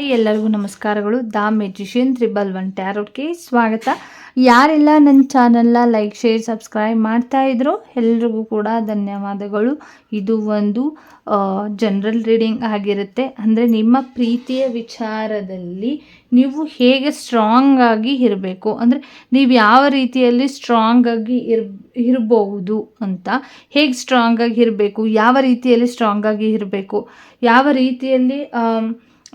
Hi ಎಲ್ಲರಿಗೂ ನಮಸ್ಕಾರಗಳು. ದಾ ಮೆಜಿಷಿಯನ್ ತ್ರಿಬಲ್ ಒನ್ ಟ್ಯಾರೋಟ್ಗೆ ಸ್ವಾಗತ. ಯಾರೆಲ್ಲ ನನ್ನ ಚಾನಲ್ನ ಲೈಕ್, ಶೇರ್, ಸಬ್ಸ್ಕ್ರೈಬ್ ಮಾಡ್ತಾ ಇದ್ರು ಎಲ್ರಿಗೂ ಕೂಡ ಧನ್ಯವಾದಗಳು. ಇದು ಒಂದು ಜನರಲ್ ರೀಡಿಂಗ್ ಆಗಿರುತ್ತೆ. ಅಂದರೆ ನಿಮ್ಮ ಪ್ರೀತಿಯ ವಿಚಾರದಲ್ಲಿ ನೀವು ಹೇಗೆ ಸ್ಟ್ರಾಂಗ್ ಆಗಿ ಇರಬೇಕು. ಅಂದರೆ ನೀವು ಯಾವ ರೀತಿಯಲ್ಲಿ ಸ್ಟ್ರಾಂಗ್ ಆಗಿ ಇರ್ ಇರಬಹುದು ಅಂತ. ಹೇಗೆ ಸ್ಟ್ರಾಂಗ್ ಆಗಿ ಇರಬೇಕು? ಯಾವ ರೀತಿಯಲ್ಲಿ ಸ್ಟ್ರಾಂಗ್ ಆಗಿ ಇರಬೇಕು? ಯಾವ ರೀತಿಯಲ್ಲಿ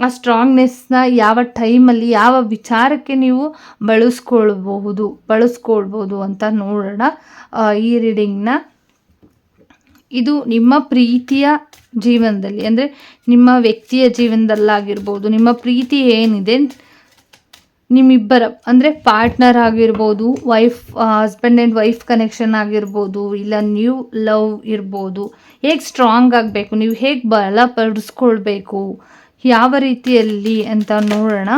ಆ ಸ್ಟ್ರಾಂಗ್ನೆಸ್ನ ಯಾವ ಟೈಮಲ್ಲಿ ಯಾವ ವಿಚಾರಕ್ಕೆ ನೀವು ಬಳಸ್ಕೊಳ್ಬಹುದು, ಬಳಸ್ಕೊಳ್ಬೋದು ಅಂತ ನೋಡೋಣ. ಈ ರೀಡಿಂಗ್ನ ಇದು ನಿಮ್ಮ ಪ್ರೀತಿಯ ಜೀವನದಲ್ಲಿ, ಅಂದರೆ ನಿಮ್ಮ ವ್ಯಕ್ತಿಯ ಜೀವನದಲ್ಲಾಗಿರ್ಬೋದು, ನಿಮ್ಮ ಪ್ರೀತಿ ಏನಿದೆ, ನಿಮ್ಮಿಬ್ಬರ, ಅಂದರೆ ಪಾರ್ಟ್ನರ್ ಆಗಿರ್ಬೋದು wife husband and wife connection ಆಗಿರ್ಬೋದು, ಇಲ್ಲ ನ್ಯೂ ಲವ್ ಇರ್ಬೋದು. ಹೇಗೆ ಸ್ಟ್ರಾಂಗ್ ಆಗಬೇಕು, ನೀವು ಹೇಗೆ ಬಲಪಡಿಸ್ಕೊಳ್ಬೇಕು? ಯಾವ ರೀತಿಯಲ್ಲಿ ಅಂತ ನೋಡೋಣ.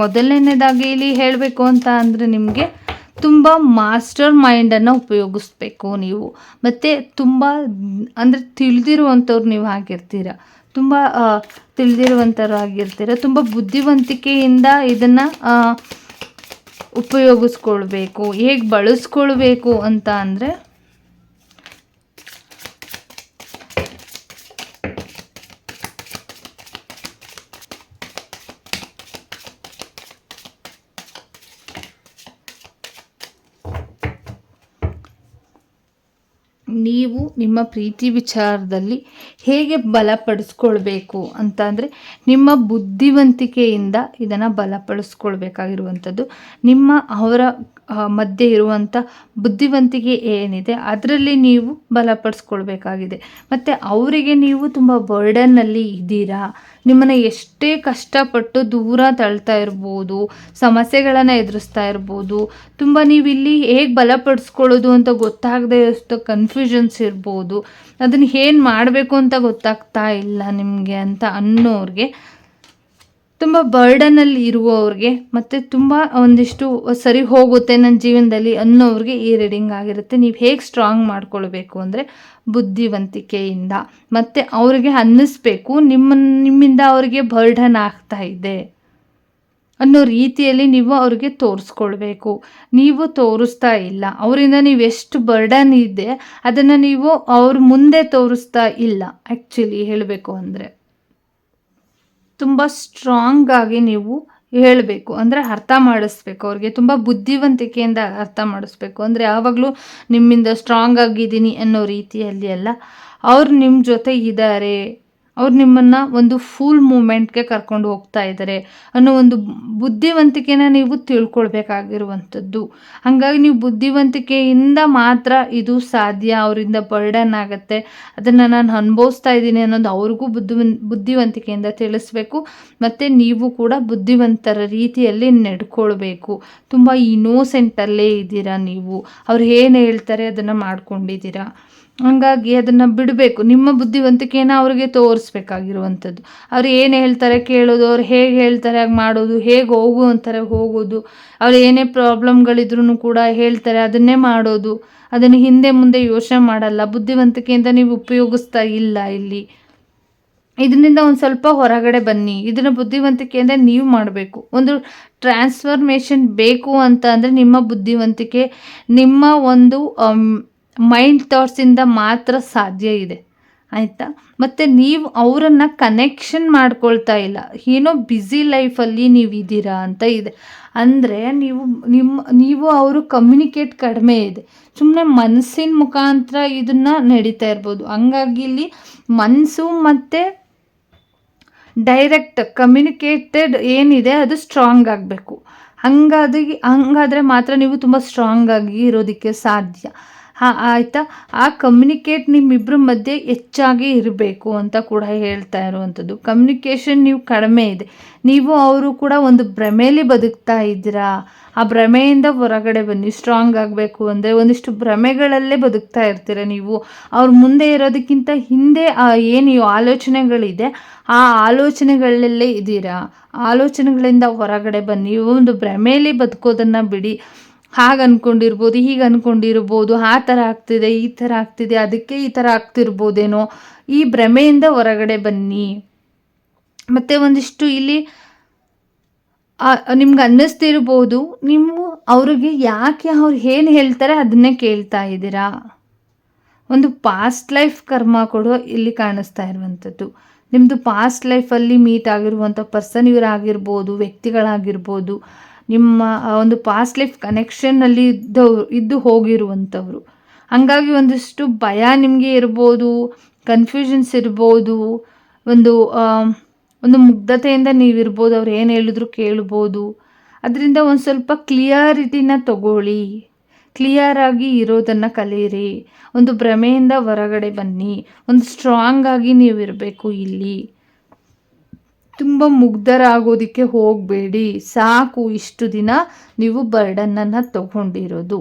ಮೊದಲನೇದಾಗಿ ಇಲ್ಲಿ ಹೇಳಬೇಕು ಅಂತ ಅಂದರೆ ನಿಮಗೆ ತುಂಬ ಮಾಸ್ಟರ್ ಮೈಂಡನ್ನು ಉಪಯೋಗಿಸ್ಬೇಕು ನೀವು. ಮತ್ತು ತುಂಬ ಅಂದರೆ ತಿಳಿದಿರುವಂಥವ್ರು ನೀವು ಆಗಿರ್ತೀರ ತುಂಬ ತಿಳಿದಿರುವಂಥವ್ರು ಆಗಿರ್ತೀರ ತುಂಬ ಬುದ್ಧಿವಂತಿಕೆಯಿಂದ ಇದನ್ನು ಉಪಯೋಗಿಸ್ಕೊಳ್ಬೇಕು. ಹೇಗೆ ಬಳಸ್ಕೊಳ್ಬೇಕು ಅಂತ ಅಂದರೆ ನೀವು ನಿಮ್ಮ ಪ್ರೀತಿ ವಿಚಾರದಲ್ಲಿ ಹೇಗೆ ಬಲಪಡಿಸ್ಕೊಳ್ಬೇಕು ಅಂತ ಅಂದರೆ ನಿಮ್ಮ ಬುದ್ಧಿವಂತಿಕೆಯಿಂದ ಇದನ್ನು ಬಲಪಡಿಸ್ಕೊಳ್ಬೇಕಾಗಿರುವಂಥದ್ದು. ನಿಮ್ಮ ಅವರ ಮಧ್ಯೆ ಇರುವಂಥ ಬುದ್ಧಿವಂತಿಕೆ ಏನಿದೆ, ಅದರಲ್ಲಿ ನೀವು ಬಲಪಡಿಸ್ಕೊಳ್ಬೇಕಾಗಿದೆ. ಮತ್ತು ಅವರಿಗೆ ನೀವು ತುಂಬ ಬರ್ಡನ್ನಲ್ಲಿ ಇದ್ದೀರಾ, ನಿಮ್ಮನ್ನು ಎಷ್ಟೇ ಕಷ್ಟಪಟ್ಟು ದೂರ ತಳ್ತಾ ಇರ್ಬೋದು, ಸಮಸ್ಯೆಗಳನ್ನು ಎದುರಿಸ್ತಾ ಇರ್ಬೋದು, ತುಂಬ ನೀವು ಇಲ್ಲಿ ಹೇಗೆ ಬಲಪಡಿಸ್ಕೊಳ್ಳೋದು ಅಂತ ಗೊತ್ತಾಗದೇ ಅಷ್ಟು ಕನ್ಫ್ಯೂಷನ್ಸ್ ಇರ್ಬೋದು, ಅದನ್ನು ಏನು ಮಾಡಬೇಕು ಅಂತ ಗೊತ್ತಾಗ್ತಾ ಇಲ್ಲ ನಿಮಗೆ ಅಂತ ಅನ್ನೋರಿಗೆ ತುಂಬ ಬರ್ಡನಲ್ಲಿ ಇರುವವ್ರಿಗೆ ಮತ್ತು ತುಂಬ ಒಂದಿಷ್ಟು ಸರಿ ಹೋಗುತ್ತೆ ನನ್ನ ಜೀವನದಲ್ಲಿ ಅನ್ನೋರಿಗೆ ಈ ರೀಡಿಂಗ್ ಆಗಿರುತ್ತೆ. ನೀವು ಹೇಗೆ ಸ್ಟ್ರಾಂಗ್ ಮಾಡ್ಕೊಳ್ಬೇಕು ಅಂದರೆ ಬುದ್ಧಿವಂತಿಕೆಯಿಂದ. ಮತ್ತು ಅವರಿಗೆ ಅನ್ನಿಸ್ಬೇಕು, ನಿಮ್ಮ, ನಿಮ್ಮಿಂದ ಅವರಿಗೆ ಬರ್ಡನ್ ಆಗ್ತಾ ಇದೆ ಅನ್ನೋ ರೀತಿಯಲ್ಲಿ ನೀವು ಅವ್ರಿಗೆ ತೋರಿಸ್ಕೊಳ್ಬೇಕು. ನೀವು ತೋರಿಸ್ತಾ ಇಲ್ಲ. ಅವರಿಂದ ನೀವು ಎಷ್ಟು ಬರ್ಡನ್ ಇದೆ, ಅದನ್ನು ನೀವು ಅವ್ರ ಮುಂದೆ ತೋರಿಸ್ತಾ ಇಲ್ಲ ಆ್ಯಕ್ಚುಲಿ ಹೇಳಬೇಕು ಅಂದರೆ. ತುಂಬ ಸ್ಟ್ರಾಂಗ್ ಆಗಿ ನೀವು ಹೇಳಬೇಕು. ಅಂದರೆ ಅರ್ಥ ಮಾಡಿಸ್ಬೇಕು. ಅವ್ರಿಗೆ ತುಂಬ ಬುದ್ಧಿವಂತಿಕೆಯಿಂದ ಅರ್ಥ ಮಾಡಿಸ್ಬೇಕು. ಅಂದರೆ ಯಾವಾಗಲೂ ನಿಮ್ಮಿಂದ ಸ್ಟ್ರಾಂಗ್ ಆಗಿದ್ದೀನಿ ಅನ್ನೋ ರೀತಿಯಲ್ಲಿ ಅಲ್ಲ. ಅವ್ರು ನಿಮ್ಮ ಜೊತೆ ಇದ್ದಾರೆ. ಅವ್ರು ನಿಮ್ಮನ್ನು ಒಂದು ಫುಲ್ ಮೂಮೆಂಟ್ಗೆ ಕರ್ಕೊಂಡು ಹೋಗ್ತಾ ಇದ್ದಾರೆ ಅನ್ನೋ ಒಂದು ಬುದ್ಧಿವಂತಿಕೆನ ನೀವು ತಿಳ್ಕೊಳ್ಬೇಕಾಗಿರುವಂಥದ್ದು. ಹಾಗಾಗಿ ನೀವು ಬುದ್ಧಿವಂತಿಕೆಯಿಂದ ಮಾತ್ರ ಇದು ಸಾಧ್ಯ, ಅವರಿಂದ ಬರ್ಡನ್ ಆಗುತ್ತೆ. ಅದನ್ನು ನಾನು ಅನುಭವಿಸ್ತಾ ಇದ್ದೀನಿ ಅನ್ನೋದು ಅವ್ರಿಗೂ ಬುದ್ಧಿವನ್, ಬುದ್ಧಿವಂತಿಕೆಯಿಂದ ತಿಳಿಸ್ಬೇಕು. ಮತ್ತು ನೀವು ಕೂಡ ಬುದ್ಧಿವಂತರ ರೀತಿಯಲ್ಲಿ ನಡ್ಕೊಳ್ಬೇಕು. ತುಂಬ ಇನೋಸೆಂಟಲ್ಲೇ ಇದ್ದೀರಾ ನೀವು. ಅವ್ರು ಏನು ಹೇಳ್ತಾರೆ ಅದನ್ನು ಮಾಡ್ಕೊಂಡಿದ್ದೀರಾ. ಹಂಗಾಗಿ ಅದನ್ನು ಬಿಡಬೇಕು. ನಿಮ್ಮ ಬುದ್ಧಿವಂತಿಕೆನ ಅವ್ರಿಗೆ ತೋರಿಸ್ಬೇಕಾಗಿರುವಂಥದ್ದು. ಅವ್ರು ಏನು ಹೇಳ್ತಾರೆ ಕೇಳೋದು, ಅವ್ರು ಹೇಗೆ ಹೇಳ್ತಾರೆ ಹಾಗೆ ಮಾಡೋದು, ಹೇಗೆ ಹೋಗು ಅಂತಾರೆ ಹೋಗೋದು. ಅವ್ರು ಏನೇ ಪ್ರಾಬ್ಲಮ್ಗಳಿದ್ರು ಕೂಡ ಹೇಳ್ತಾರೆ ಅದನ್ನೇ ಮಾಡೋದು. ಅದನ್ನು ಹಿಂದೆ ಮುಂದೆ ಯೋಚನೆ ಮಾಡಲ್ಲ. ಬುದ್ಧಿವಂತಿಕೆಯಿಂದ ನೀವು ಉಪಯೋಗಿಸ್ತಾ ಇಲ್ಲ ಇಲ್ಲಿ. ಇದರಿಂದ ಒಂದು ಸ್ವಲ್ಪ ಹೊರಗಡೆ ಬನ್ನಿ. ಇದನ್ನು ಬುದ್ಧಿವಂತಿಕೆಯಿಂದ ನೀವು ಮಾಡಬೇಕು. ಒಂದು ಟ್ರಾನ್ಸ್ಫಾರ್ಮೇಷನ್ ಬೇಕು ಅಂತ ಅಂದರೆ ನಿಮ್ಮ ಬುದ್ಧಿವಂತಿಕೆ, ನಿಮ್ಮ ಒಂದು ಮೈಂಡ್ ಥಾಟ್ಸಿಂದ ಮಾತ್ರ ಸಾಧ್ಯ ಇದೆ. ಆಯಿತಾ? ಮತ್ತು ನೀವು ಅವರನ್ನು ಕನೆಕ್ಷನ್ ಮಾಡ್ಕೊಳ್ತಾ ಇಲ್ಲ. ಏನೋ ಬ್ಯುಸಿ ಲೈಫಲ್ಲಿ ನೀವು ಇದ್ದೀರಾ ಅಂತ ಇದೆ. ಅಂದರೆ ನೀವು, ನಿಮ್ಮ, ನೀವು ಅವರು ಕಮ್ಯುನಿಕೇಟ್ ಕಡಿಮೆ ಇದೆ. ಸುಮ್ಮನೆ ಮನಸ್ಸಿನ ಮುಖಾಂತರ ಇದನ್ನು ನಡೀತಾ ಇರ್ಬೋದು. ಹಂಗಾಗಿ ಇಲ್ಲಿ ಮನಸ್ಸು ಮತ್ತು ಡೈರೆಕ್ಟ್ ಕಮ್ಯುನಿಕೇಟೆಡ್ ಏನಿದೆ ಅದು ಸ್ಟ್ರಾಂಗ್ ಆಗಬೇಕು. ಹಾಗಾಗಿ ಹಂಗಾದರೆ ಮಾತ್ರ ನೀವು ತುಂಬ ಸ್ಟ್ರಾಂಗ್ ಆಗಿ ಇರೋದಕ್ಕೆ ಸಾಧ್ಯ. ಹಾಂ, ಆಯಿತಾ? ಆ ಕಮ್ಯುನಿಕೇಟ್ ನಿಮ್ಮಿಬ್ಬರ ಮಧ್ಯೆ ಹೆಚ್ಚಾಗಿ ಇರಬೇಕು ಅಂತ ಕೂಡ ಹೇಳ್ತಾ ಇರುವಂಥದ್ದು. ಕಮ್ಯುನಿಕೇಷನ್ ನೀವು ಕಡಿಮೆ ಇದೆ. ನೀವು ಅವರು ಕೂಡ ಒಂದು ಭ್ರಮೆಯಲ್ಲಿ ಬದುಕ್ತಾ ಇದ್ದೀರಾ? ಆ ಭ್ರಮೆಯಿಂದ ಹೊರಗಡೆ ಬನ್ನಿ. ಸ್ಟ್ರಾಂಗ್ ಆಗಬೇಕು ಅಂದರೆ ಒಂದಿಷ್ಟು ಭ್ರಮೆಗಳಲ್ಲೇ ಬದುಕ್ತಾ ಇರ್ತೀರ ನೀವು. ಅವ್ರ ಮುಂದೆ ಇರೋದಕ್ಕಿಂತ ಹಿಂದೆ ಏನು ಆಲೋಚನೆಗಳಿದೆ, ಆ ಆಲೋಚನೆಗಳಲ್ಲೇ ಇದ್ದೀರಾ? ಆಲೋಚನೆಗಳಿಂದ ಹೊರಗಡೆ ಬನ್ನಿ. ಒಂದು ಭ್ರಮೆಯಲ್ಲಿ ಬದುಕೋದನ್ನು ಬಿಡಿ. ಹಾಗೆ ಅಂದ್ಕೊಂಡಿರ್ಬೋದು ಹೀಗೆ ಅಂದ್ಕೊಂಡಿರ್ಬೋದು ಆ ಥರ ಆಗ್ತಿದೆ, ಈ ಥರ ಆಗ್ತಿದೆ, ಅದಕ್ಕೆ ಈ ಥರ ಆಗ್ತಿರ್ಬೋದೇನೋ, ಈ ಭ್ರಮೆಯಿಂದ ಹೊರಗಡೆ ಬನ್ನಿ. ಮತ್ತು ಒಂದಿಷ್ಟು ಇಲ್ಲಿ ನಿಮ್ಗೆ ಅನ್ನಿಸ್ತಿರ್ಬೋದು ನೀವು ಅವ್ರಿಗೆ ಯಾಕೆ ಅವ್ರು ಏನು ಹೇಳ್ತಾರೆ ಅದನ್ನೇ ಕೇಳ್ತಾ ಇದ್ದೀರಾ? ಒಂದು ಪಾಸ್ಟ್ ಲೈಫ್ ಕರ್ಮ ಕೂಡ ಇಲ್ಲಿ ಕಾಣಿಸ್ತಾ ಇರುವಂಥದ್ದು. ನಿಮ್ಮದು ಪಾಸ್ಟ್ ಲೈಫಲ್ಲಿ ಮೀಟ್ ಆಗಿರುವಂಥ ಪರ್ಸನ್ ಇವರಾಗಿರ್ಬೋದು, ವ್ಯಕ್ತಿಗಳಾಗಿರ್ಬೋದು ನಿಮ್ಮ ಒಂದು ಪಾಸ್ಟ್ ಲೈಫ್ ಕನೆಕ್ಷನ್ನಲ್ಲಿ ಇದ್ದವರು, ಇದ್ದು ಹೋಗಿರುವಂಥವ್ರು. ಹಾಗಾಗಿ ಒಂದಿಷ್ಟು ಭಯ ನಿಮಗೆ ಇರ್ಬೋದು ಕನ್ಫ್ಯೂಷನ್ಸ್ ಇರ್ಬೋದು, ಒಂದು ಒಂದು ಮುಗ್ಧತೆಯಿಂದ ನೀವಿರ್ಬೋದು ಅವ್ರು ಏನು ಹೇಳಿದ್ರು ಕೇಳ್ಬೋದು. ಅದರಿಂದ ಒಂದು ಸ್ವಲ್ಪ ಕ್ಲಿಯಾರಿಟಿನ ತಗೊಳ್ಳಿ. ಕ್ಲಿಯರಾಗಿ ಇರೋದನ್ನು ಕಲಿಯಿರಿ ಒಂದು ಭ್ರಮೆಯಿಂದ ಹೊರಗಡೆ ಬನ್ನಿ. ಒಂದು ಸ್ಟ್ರಾಂಗ್ ಆಗಿ ನೀವಿರಬೇಕು ಇಲ್ಲಿ. ತುಂಬ ಮುಗ್ಧರಾಗೋದಕ್ಕೆ ಹೋಗಬೇಡಿ. ಸಾಕು, ಇಷ್ಟು ದಿನ ನೀವು ಬರ್ಡನ್ನನ್ನು ತಗೊಂಡಿರೋದು.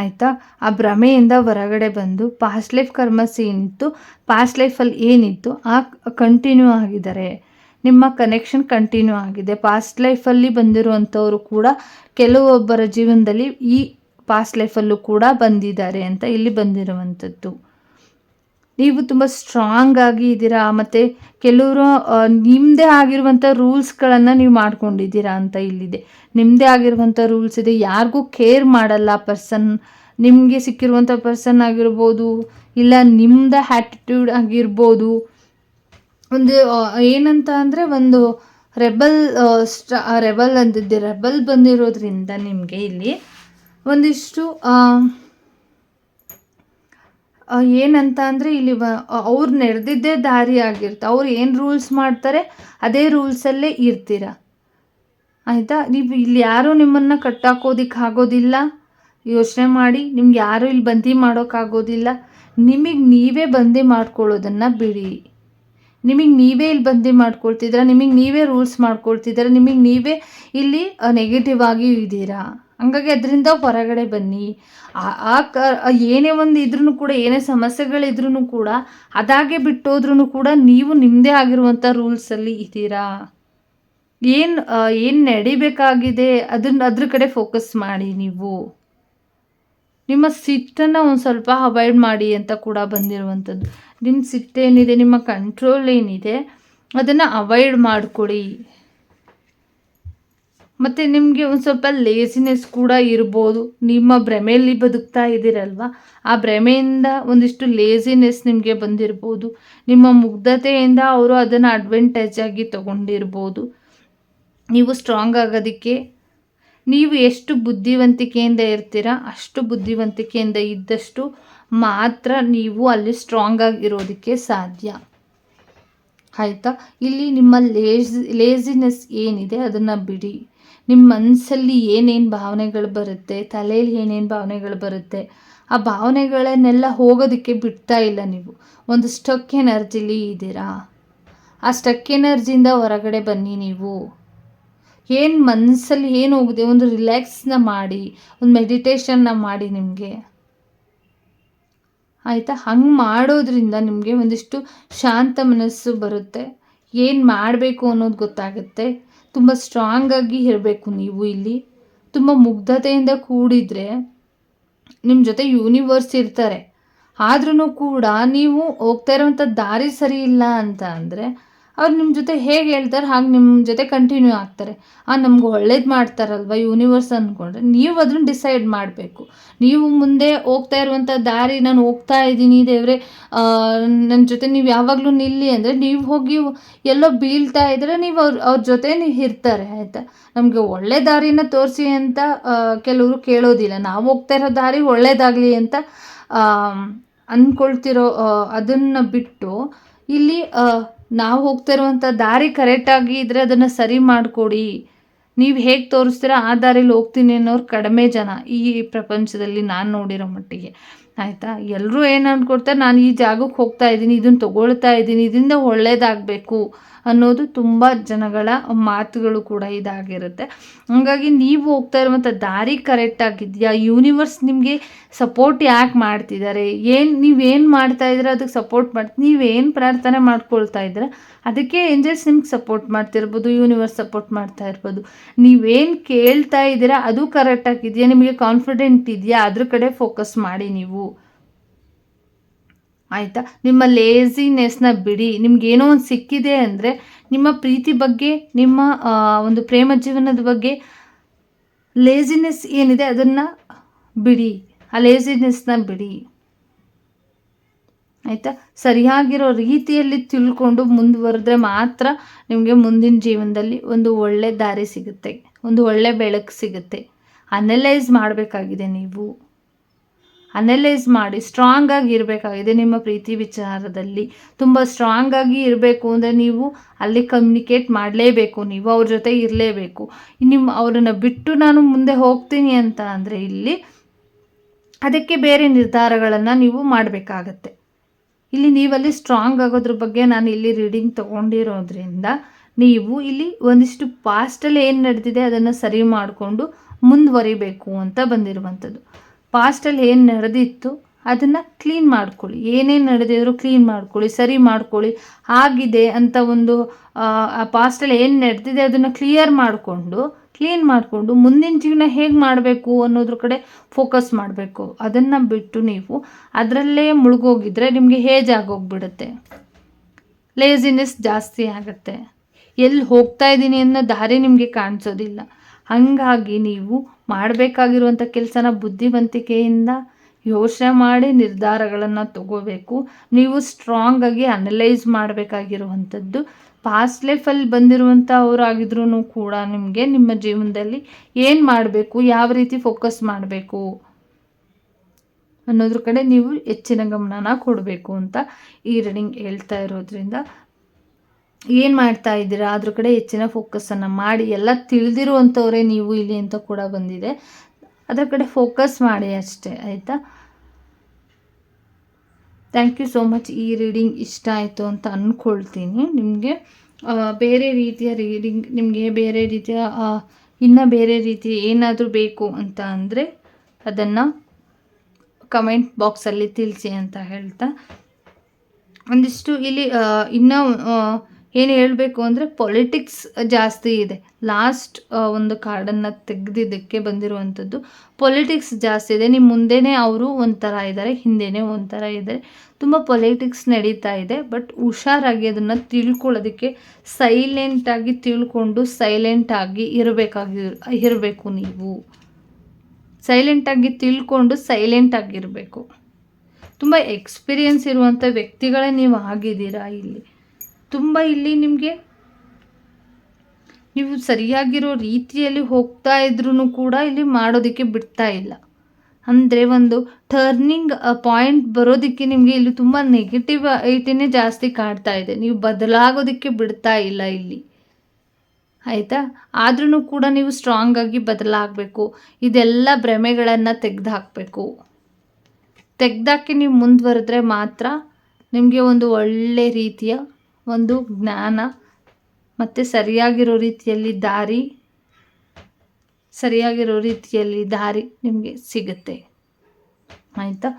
ಆಯಿತಾ? ಆ ಭ್ರಮೆಯಿಂದ ಹೊರಗಡೆ ಬಂದು ಪಾಸ್ಟ್ ಲೈಫ್ ಕರ್ಮಸ್ ಏನಿತ್ತು ಪಾಸ್ಟ್ ಲೈಫಲ್ಲಿ ಏನಿತ್ತು? ಆ ಕಂಟಿನ್ಯೂ ಆಗಿದ್ದಾರೆ. ನಿಮ್ಮ ಕನೆಕ್ಷನ್ ಕಂಟಿನ್ಯೂ ಆಗಿದೆ. ಪಾಸ್ಟ್ ಲೈಫಲ್ಲಿ ಬಂದಿರುವಂಥವರು ಕೂಡ ಕೆಲವೊಬ್ಬರ ಜೀವನದಲ್ಲಿ ಈ ಪಾಸ್ಟ್ ಲೈಫಲ್ಲೂ ಕೂಡ ಬಂದಿದ್ದಾರೆ ಅಂತ ಇಲ್ಲಿ ಬಂದಿರುವಂಥದ್ದು. ನೀವು ತುಂಬ ಸ್ಟ್ರಾಂಗ್ ಆಗಿ ಇದ್ದೀರಾ? ಮತ್ತು ಕೆಲವರು ನಿಮ್ಮದೇ ಆಗಿರುವಂಥ ರೂಲ್ಸ್ಗಳನ್ನು ನೀವು ಮಾಡ್ಕೊಂಡಿದ್ದೀರಾ ಅಂತ ಇಲ್ಲಿದೆ. ನಿಮ್ಮದೇ ಆಗಿರುವಂಥ ರೂಲ್ಸ್ ಇದೆ. ಯಾರಿಗೂ ಕೇರ್ ಮಾಡಲ್ಲ ಪರ್ಸನ್ ನಿಮಗೆ ಸಿಕ್ಕಿರುವಂಥ ಪರ್ಸನ್ ಆಗಿರ್ಬೋದು, ಇಲ್ಲ ನಿಮ್ಮದ ಆ್ಯಟಿಟ್ಯೂಡ್ ಆಗಿರ್ಬೋದು. ಒಂದು ಏನಂತ ಅಂದರೆ ಒಂದು ರೆಬಲ್ ಸ್ಟ ರೆಬಲ್ ಅಂದಿದ್ದೆ. ರೆಬಲ್ ಬಂದಿರೋದ್ರಿಂದ ನಿಮಗೆ ಇಲ್ಲಿ ಒಂದಿಷ್ಟು ಏನಂತ ಅಂದರೆ ಇಲ್ಲಿ ಅವ್ರು ನಡೆದಿದ್ದೇ ದಾರಿ ಆಗಿರುತ್ತೆ ಅವ್ರು ಏನು ರೂಲ್ಸ್ ಮಾಡ್ತಾರೆ, ಅದೇ ರೂಲ್ಸಲ್ಲೇ ಇರ್ತೀರ. ಆಯಿತಾ? ನೀವು ಇಲ್ಲಿ ಯಾರೂ ನಿಮ್ಮನ್ನು ಕಟ್ಟಾಕೋದಿಕ್ಕೆ ಆಗೋದಿಲ್ಲ. ಯೋಚನೆ ಮಾಡಿ, ನಿಮ್ಗೆ ಯಾರೂ ಇಲ್ಲಿ ಬಂದಿ ಮಾಡೋಕ್ಕಾಗೋದಿಲ್ಲ ನಿಮಗೆ ನೀವೇ ಬಂದಿ ಮಾಡ್ಕೊಳ್ಳೋದನ್ನು ಬಿಡಿ. ನಿಮಗೆ ನೀವೇ ಇಲ್ಲಿ ಬಂದಿ ಮಾಡ್ಕೊಳ್ತಿದ್ದೀರಾ ನಿಮಗೆ ನೀವೇ ರೂಲ್ಸ್ ಮಾಡ್ಕೊಳ್ತಿದ್ದೀರಾ ನಿಮಗೆ ನೀವೇ ಇಲ್ಲಿ ನೆಗೆಟಿವ್ ಆಗಿ ಇದ್ದೀರಾ. ಹಂಗಾಗಿ ಅದರಿಂದ ಹೊರಗಡೆ ಬನ್ನಿ. ಆ ಕ ಏನೇ ಒಂದು ಇದ್ರೂ ಕೂಡ, ಏನೇ ಸಮಸ್ಯೆಗಳಿದ್ರೂ ಕೂಡ, ಅದಾಗೆ ಬಿಟ್ಟೋದ್ರೂ ಕೂಡ ನೀವು ನಿಮ್ಮದೇ ಆಗಿರುವಂಥ ರೂಲ್ಸಲ್ಲಿ ಇದ್ದೀರಾ? ಏನು ಏನು ನಡಿಬೇಕಾಗಿದೆ? ಅದನ್ನ ಅದ್ರ ಕಡೆ ಫೋಕಸ್ ಮಾಡಿ ನೀವು. ನಿಮ್ಮ ಸಿಟ್ಟನ್ನು ಒಂದು ಸ್ವಲ್ಪ ಅವಾಯ್ಡ್ ಮಾಡಿ ಅಂತ ಕೂಡ ಬಂದಿರುವಂಥದ್ದು. ನಿಮ್ಮ ಸಿಟ್ಟೇನಿದೆ, ನಿಮ್ಮ ಕಂಟ್ರೋಲ್ ಏನಿದೆ, ಅದನ್ನು ಅವಾಯ್ಡ್ ಮಾಡಿಕೊಡಿ. ಮತ್ತು ನಿಮಗೆ ಒಂದು ಸ್ವಲ್ಪ ಲೇಸಿನೆಸ್ ಕೂಡ ಇರ್ಬೋದು. ನಿಮ್ಮ ಭ್ರಮೆಯಲ್ಲಿ ಬದುಕ್ತಾ ಇದ್ದೀರಲ್ವ? ಆ ಭ್ರಮೆಯಿಂದ ಒಂದಿಷ್ಟು ಲೇಸಿನೆಸ್ ನಿಮಗೆ ಬಂದಿರ್ಬೋದು. ನಿಮ್ಮ ಮುಗ್ಧತೆಯಿಂದ ಅವರು ಅದನ್ನು ಅಡ್ವಾಂಟೇಜ್ ಆಗಿ ತಗೊಂಡಿರ್ಬೋದು. ನೀವು ಸ್ಟ್ರಾಂಗ್ ಆಗೋದಕ್ಕೆ ನೀವು ಎಷ್ಟು ಬುದ್ಧಿವಂತಿಕೆಯಿಂದ ಇರ್ತೀರ, ಅಷ್ಟು ಬುದ್ಧಿವಂತಿಕೆಯಿಂದ ಇದ್ದಷ್ಟು ಮಾತ್ರ ನೀವು ಅಲ್ಲಿ ಸ್ಟ್ರಾಂಗ್ ಆಗಿರೋದಕ್ಕೆ ಸಾಧ್ಯ. ಆಯಿತಾ? ಇಲ್ಲಿ ನಿಮ್ಮ ಲೇಜ್ ಲೇಸಿನೆಸ್ ಏನಿದೆ ಅದನ್ನು ಬಿಡಿ. ನಿಮ್ಮ ಮನಸ್ಸಲ್ಲಿ ಏನೇನು ಭಾವನೆಗಳು ಬರುತ್ತೆ ತಲೆಯಲ್ಲಿ ಏನೇನು ಭಾವನೆಗಳು ಬರುತ್ತೆ, ಆ ಭಾವನೆಗಳನ್ನೆಲ್ಲ ಹೋಗೋದಕ್ಕೆ ಬಿಡ್ತಾ ಇಲ್ಲ ನೀವು. ಒಂದು ಸ್ಟಕ್ ಎನರ್ಜಿಲಿ ಇದ್ದೀರಾ? ಆ ಸ್ಟಕ್ ಎನರ್ಜಿಯಿಂದ ಹೊರಗಡೆ ಬನ್ನಿ ನೀವು. ಏನು ಮನಸ್ಸಲ್ಲಿ ಏನು ಹೋಗಿದೆ ಒಂದು ರಿಲ್ಯಾಕ್ಸ್ನ ಮಾಡಿ, ಒಂದು ಮೆಡಿಟೇಷನ್ನ ಮಾಡಿ ನಿಮಗೆ. ಆಯಿತಾ? ಹಂಗೆ ಮಾಡೋದ್ರಿಂದ ನಿಮಗೆ ಒಂದಿಷ್ಟು ಶಾಂತ ಮನಸ್ಸು ಬರುತ್ತೆ. ಏನು ಮಾಡಬೇಕು ಅನ್ನೋದು ಗೊತ್ತಾಗುತ್ತೆ. ತುಂಬ ಸ್ಟ್ರಾಂಗಾಗಿ ಇರಬೇಕು ನೀವು ಇಲ್ಲಿ. ತುಂಬ ಮುಗ್ಧತೆಯಿಂದ ಕೂಡಿದರೆ ನಿಮ್ಮ ಜೊತೆ ಯೂನಿವರ್ಸ್ ಇರ್ತಾರೆ. ಆದ್ರೂ ಕೂಡ ನೀವು ಹೋಗ್ತಾ ಇರೋವಂಥ ದಾರಿ ಸರಿ ಇಲ್ಲ ಅಂತ ಅಂದರೆ ಅವ್ರು ನಿಮ್ಮ ಜೊತೆ ಹೇಗೆ ಹೇಳ್ತಾರೆ, ಹಾಗೆ ನಿಮ್ಮ ಜೊತೆ ಕಂಟಿನ್ಯೂ ಆಗ್ತಾರೆ. ಆ, ನಮ್ಗೆ ಒಳ್ಳೇದು ಮಾಡ್ತಾರಲ್ವ ಯೂನಿವರ್ಸ್ ಅಂದ್ಕೊಂಡ್ರೆ ನೀವು ಅದನ್ನು ಡಿಸೈಡ್ ಮಾಡಬೇಕು. ನೀವು ಮುಂದೆ ಹೋಗ್ತಾ ಇರುವಂಥ ದಾರಿ, ನಾನು ಹೋಗ್ತಾ ಇದ್ದೀನಿ ದೇವ್ರೆ ನನ್ನ ಜೊತೆ ನೀವು ಯಾವಾಗಲೂ ನಿಲ್ಲಿ ಅಂದರೆ ನೀವು ಹೋಗಿ ಎಲ್ಲೋ ಬೀಳ್ತಾ ಇದ್ರೆ ನೀವು ಅವ್ರ ಅವ್ರ ಜೊತೆ ನೀವು ಇರ್ತಾರೆ, ಆಯಿತಾ? ನಮಗೆ ಒಳ್ಳೆ ದಾರಿನ ತೋರಿಸಿ ಅಂತ ಕೆಲವರು ಕೇಳೋದಿಲ್ಲ. ನಾವು ಹೋಗ್ತಾ ಇರೋ ದಾರಿ ಒಳ್ಳೇದಾಗಲಿ ಅಂತ ಅಂದ್ಕೊಳ್ತಿರೋ ಅದನ್ನು ಬಿಟ್ಟು ಇಲ್ಲಿ ನಾವು ಹೋಗ್ತಾ ಇರುವಂಥ ದಾರಿ ಕರೆಕ್ಟಾಗಿ ಇದ್ದರೆ ಅದನ್ನು ಸರಿ ಮಾಡಿಕೊಡಿ. ನೀವು ಹೇಗೆ ತೋರಿಸ್ತೀರ ಆ ದಾರಿಲಿ ಹೋಗ್ತೀನಿ ಅನ್ನೋರು ಕಡಿಮೆ ಜನ ಈ ಪ್ರಪಂಚದಲ್ಲಿ ನಾನು ನೋಡಿರೋ ಮಟ್ಟಿಗೆ. ಆಯಿತಾ? ಎಲ್ಲರೂ ಏನು ಅಂದ್ಕೊಡ್ತಾರೆ ನಾನು ಈ ಜಾಗಕ್ಕೆ ಹೋಗ್ತಾ ಇದ್ದೀನಿ ಇದನ್ನು ತೊಗೊಳ್ತಾ ಇದ್ದೀನಿ, ಇದರಿಂದ ಒಳ್ಳೇದಾಗಬೇಕು ಅನ್ನೋದು ತುಂಬ ಜನಗಳ ಮಾತುಗಳು ಕೂಡ ಇದಾಗಿರುತ್ತೆ. ಹಾಗಾಗಿ ನೀವು ಹೋಗ್ತಾ ಇರುವಂಥ ದಾರಿ ಕರೆಕ್ಟಾಗಿದೆಯಾ ಯೂನಿವರ್ಸ್ ನಿಮಗೆ ಸಪೋರ್ಟ್ ಯಾಕೆ ಮಾಡ್ತಿದ್ದಾರೆ ಏನು ನೀವೇನು ಮಾಡ್ತಾ ಇದ್ರೆ ಅದಕ್ಕೆ ಸಪೋರ್ಟ್ ಮಾಡಿ ನೀವೇನು ಪ್ರಾರ್ಥನೆ ಮಾಡ್ಕೊಳ್ತಾ ಇದ್ದೀರ? ಅದಕ್ಕೆ ಏಂಜಲ್ಸ್ ನಿಮ್ಗೆ ಸಪೋರ್ಟ್ ಮಾಡ್ತಿರ್ಬೋದು ಯೂನಿವರ್ಸ್ ಸಪೋರ್ಟ್ ಮಾಡ್ತಾ ಇರ್ಬೋದು. ನೀವೇನು ಕೇಳ್ತಾ ಇದ್ದೀರಾ, ಅದು ಕರೆಕ್ಟಾಗಿದೆಯಾ ನಿಮಗೆ ಕಾನ್ಫಿಡೆಂಟ್ ಇದೆಯಾ? ಅದ್ರ ಕಡೆ ಫೋಕಸ್ ಮಾಡಿ ನೀವು. ಆಯಿತಾ? ನಿಮ್ಮ ಲೇಸಿನೆಸ್ನ ಬಿಡಿ. ನಿಮಗೇನೋ ಒಂದು ಸಿಕ್ಕಿದೆ ಅಂದರೆ ನಿಮ್ಮ ಪ್ರೀತಿ ಬಗ್ಗೆ, ನಿಮ್ಮ ಒಂದು ಪ್ರೇಮ ಜೀವನದ ಬಗ್ಗೆ ಲೇಸಿನೆಸ್ ಏನಿದೆ ಅದನ್ನು ಬಿಡಿ. ಆ ಲೇಸಿನೆಸ್ನ ಬಿಡಿ. ಆಯಿತಾ? ಸರಿಯಾಗಿರೋ ರೀತಿಯಲ್ಲಿ ತಿಳ್ಕೊಂಡು ಮುಂದುವರೆದ್ರೆ ಮಾತ್ರ ನಿಮಗೆ ಮುಂದಿನ ಜೀವನದಲ್ಲಿ ಒಂದು ಒಳ್ಳೆ ದಾರಿ ಸಿಗುತ್ತೆ. ಒಂದು ಒಳ್ಳೆ ಬೆಳಕು ಸಿಗುತ್ತೆ. ಅನಲೈಸ್ ಮಾಡಬೇಕಾಗಿದೆ ನೀವು. ಅನಲೈಸ್ ಮಾಡಿ ಸ್ಟ್ರಾಂಗ್ ಆಗಿ ಇರಬೇಕಾಗಿದೆ ನಿಮ್ಮ ಪ್ರೀತಿ ವಿಚಾರದಲ್ಲಿ. ತುಂಬ ಸ್ಟ್ರಾಂಗ್ ಆಗಿ ಇರಬೇಕು ಅಂದರೆ ನೀವು ಅಲ್ಲಿ ಕಮ್ಯುನಿಕೇಟ್ ಮಾಡಲೇಬೇಕು, ನೀವು ಅವ್ರ ಜೊತೆ ಇರಲೇಬೇಕು. ನಿಮ್ಮ ಅವರನ್ನು ಬಿಟ್ಟು ನಾನು ಮುಂದೆ ಹೋಗ್ತೀನಿ ಅಂತ ಅಂದರೆ ಇಲ್ಲಿ ಅದಕ್ಕೆ ಬೇರೆ ನಿರ್ಧಾರಗಳನ್ನು ನೀವು ಮಾಡಬೇಕಾಗತ್ತೆ. ಇಲ್ಲಿ ನೀವಲ್ಲಿ ಸ್ಟ್ರಾಂಗ್ ಆಗೋದ್ರ ಬಗ್ಗೆ ನಾನು ಇಲ್ಲಿ ರೀಡಿಂಗ್ ತೊಗೊಂಡಿರೋದ್ರಿಂದ ನೀವು ಇಲ್ಲಿ ಒಂದಿಷ್ಟು ಪಾಸ್ಟಲ್ಲಿ ಏನು ನಡೆದಿದೆ ಅದನ್ನು ಸರಿ ಮಾಡಿಕೊಂಡು ಮುಂದುವರಿಬೇಕು ಅಂತ ಬಂದಿರುವಂಥದ್ದು. ಪಾಸ್ಟಲ್ಲಿ ಏನು ನಡೆದಿತ್ತು ಅದನ್ನು ಕ್ಲೀನ್ ಮಾಡ್ಕೊಳ್ಳಿ. ಏನೇನು ನಡೆದಿದ್ರು ಕ್ಲೀನ್ ಮಾಡ್ಕೊಳ್ಳಿ ಸರಿ ಮಾಡ್ಕೊಳ್ಳಿ ಆಗಿದೆ ಅಂತ ಒಂದು ಆ, ಪಾಸ್ಟಲ್ಲಿ ಏನು ನಡೆದಿದೆ ಅದನ್ನು ಕ್ಲಿಯರ್ ಮಾಡಿಕೊಂಡು ಕ್ಲೀನ್ ಮಾಡಿಕೊಂಡು ಮುಂದಿನ ಜೀವನ ಹೇಗೆ ಮಾಡಬೇಕು ಅನ್ನೋದ್ರ ಕಡೆ ಫೋಕಸ್ ಮಾಡಬೇಕು. ಅದನ್ನು ಬಿಟ್ಟು ನೀವು ಅದರಲ್ಲೇ ಮುಳುಗೋಗಿದ್ರೆ ನಿಮಗೆ ಹೇಜ್ ಆಗೋಗ್ಬಿಡುತ್ತೆ ಲೇಸಿನೆಸ್ ಜಾಸ್ತಿ ಆಗುತ್ತೆ. ಎಲ್ಲಿ ಹೋಗ್ತಾ ಇದ್ದೀನಿ ಅನ್ನೋ ದಾರಿ ನಿಮಗೆ ಕಾಣಿಸೋದಿಲ್ಲ. ಹಾಗಾಗಿ ನೀವು ಮಾಡಬೇಕಾಗಿರುವಂಥ ಕೆಲಸನ ಬುದ್ಧಿವಂತಿಕೆಯಿಂದ ಯೋಚನೆ ಮಾಡಿ ನಿರ್ಧಾರಗಳನ್ನು ತಗೋಬೇಕು. ನೀವು ಸ್ಟ್ರಾಂಗ್ ಆಗಿ ಅನಲೈಸ್ ಮಾಡಬೇಕಾಗಿರುವಂಥದ್ದು. ಪಾಸ್ಟ್ ಲೈಫಲ್ಲಿ ಬಂದಿರುವಂಥ ಅವರಾಗಿದ್ರೂ ಕೂಡ ನಿಮಗೆ ನಿಮ್ಮ ಜೀವನದಲ್ಲಿ ಏನು ಮಾಡಬೇಕು, ಯಾವ ರೀತಿ ಫೋಕಸ್ ಮಾಡಬೇಕು ಅನ್ನೋದ್ರ ಕಡೆ ನೀವು ಹೆಚ್ಚಿನ ಗಮನನ ಕೊಡಬೇಕು ಅಂತ ಈ ರೀಡಿಂಗ್ ಹೇಳ್ತಾ ಇರೋದ್ರಿಂದ. ಏನು ಮಾಡ್ತಾ ಇದ್ದೀರಾ? ಅದ್ರ ಕಡೆ ಹೆಚ್ಚಿನ ಫೋಕಸನ್ನು ಮಾಡಿ, ಎಲ್ಲ ತಿಳಿದಿರುವಂಥವರೇ ನೀವು ಇಲ್ಲಿ ಅಂತ ಕೂಡ ಬಂದಿದೆ. ಅದರ ಕಡೆ ಫೋಕಸ್ ಮಾಡಿ ಅಷ್ಟೇ, ಆಯಿತಾ? ಥ್ಯಾಂಕ್ ಯು ಸೋ ಮಚ್ ಈ ರೀಡಿಂಗ್ ಇಷ್ಟ ಆಯಿತು ಅಂತ ಅಂದ್ಕೊಳ್ತೀನಿ ನಿಮಗೆ. ಬೇರೆ ರೀತಿಯ ರೀಡಿಂಗ್ ನಿಮಗೆ ಬೇರೆ ರೀತಿಯ ಇನ್ನು ಬೇರೆ ರೀತಿ ಏನಾದರೂ ಬೇಕು ಅಂತ ಅಂದರೆ ಅದನ್ನು ಕಮೆಂಟ್ ಬಾಕ್ಸಲ್ಲಿ ತಿಳಿಸಿ ಅಂತ ಹೇಳ್ತಾ. ಒಂದಿಷ್ಟು ಇಲ್ಲಿ ಇನ್ನ ಏನು ಹೇಳಬೇಕು ಅಂದರೆ ಪೊಲಿಟಿಕ್ಸ್ ಜಾಸ್ತಿ ಇದೆ. ಲಾಸ್ಟ್ ಒಂದು ಕಾರ್ಡನ್ನು ತೆಗೆದಿದ್ದಕ್ಕೆ ಬಂದಿರುವಂಥದ್ದು ಪೊಲಿಟಿಕ್ಸ್ ಜಾಸ್ತಿ ಇದೆ. ನಿಮ್ಮ ಮುಂದೆನೇ ಅವರು ಒಂಥರ ಇದ್ದಾರೆ ಹಿಂದೆನೇ ಒಂಥರ ಇದ್ದಾರೆ ತುಂಬ ಪೊಲಿಟಿಕ್ಸ್ ನಡೀತಾ ಇದೆ ಬಟ್ ಹುಷಾರಾಗಿ ಅದನ್ನು ತಿಳ್ಕೊಳ್ಳೋದಕ್ಕೆ ಸೈಲೆಂಟಾಗಿ ತಿಳ್ಕೊಂಡು ಸೈಲೆಂಟಾಗಿ ಇರಬೇಕಾಗಿ, ಇರಬೇಕು ನೀವು. ಸೈಲೆಂಟಾಗಿ ತಿಳ್ಕೊಂಡು ಸೈಲೆಂಟಾಗಿರಬೇಕು ತುಂಬ ಎಕ್ಸ್ಪೀರಿಯನ್ಸ್ ಇರುವಂಥ ವ್ಯಕ್ತಿಗಳೇ ನೀವು ಆಗಿದ್ದೀರಾ ಇಲ್ಲಿ. ತುಂಬ ಇಲ್ಲಿ ನಿಮಗೆ ನೀವು ಸರಿಯಾಗಿರೋ ರೀತಿಯಲ್ಲಿ ಹೋಗ್ತಾ ಇದ್ರೂ ಕೂಡ ಇಲ್ಲಿ ಮಾಡೋದಕ್ಕೆ ಬಿಡ್ತಾ ಇಲ್ಲ. ಅಂದರೆ ಒಂದು ಟರ್ನಿಂಗ್ ಪಾಯಿಂಟ್ ಬರೋದಕ್ಕೆ ನಿಮಗೆ ಇಲ್ಲಿ ತುಂಬ ನೆಗೆಟಿವ್ ಐಟಿನೇ ಜಾಸ್ತಿ ಕಾಡ್ತಾ ಇದೆ. ನೀವು ಬದಲಾಗೋದಕ್ಕೆ ಬಿಡ್ತಾ ಇಲ್ಲ ಇಲ್ಲಿ. ಆಯಿತಾ? ಆದ್ರೂ ಕೂಡ ನೀವು ಸ್ಟ್ರಾಂಗ್ ಆಗಿ ಬದಲಾಗಬೇಕು. ಇದೆಲ್ಲ ಭ್ರಮೆಗಳನ್ನು ತೆಗೆದುಹಾಕಬೇಕು ತೆಗ್ದಾಕಿ ನೀವು ಮುಂದುವರೆದ್ರೆ ಮಾತ್ರ ನಿಮಗೆ ಒಂದು ಒಳ್ಳೆ ರೀತಿಯ ಒಂದು ಜ್ಞಾನ ಮತ್ತು ಸರಿಯಾಗಿರೋ ರೀತಿಯಲ್ಲಿ ದಾರಿ, ಸರಿಯಾಗಿರೋ ರೀತಿಯಲ್ಲಿ ದಾರಿ ನಿಮಗೆ ಸಿಗುತ್ತೆ. ಆಯಿತಾ?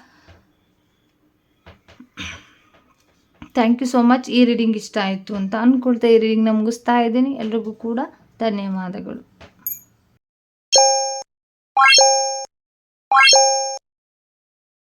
ಥ್ಯಾಂಕ್ ಯು ಸೋ ಮಚ್ ಈ ರೀಡಿಂಗ್ ಇಷ್ಟ ಆಯಿತು ಅಂತ ಅಂದ್ಕೊಳ್ತಾ ಈ ರೀಡಿಂಗ್ನ ಮುಗಿಸ್ತಾ ಇದ್ದೀನಿ. ಎಲ್ರಿಗೂ ಕೂಡ ಧನ್ಯವಾದಗಳು.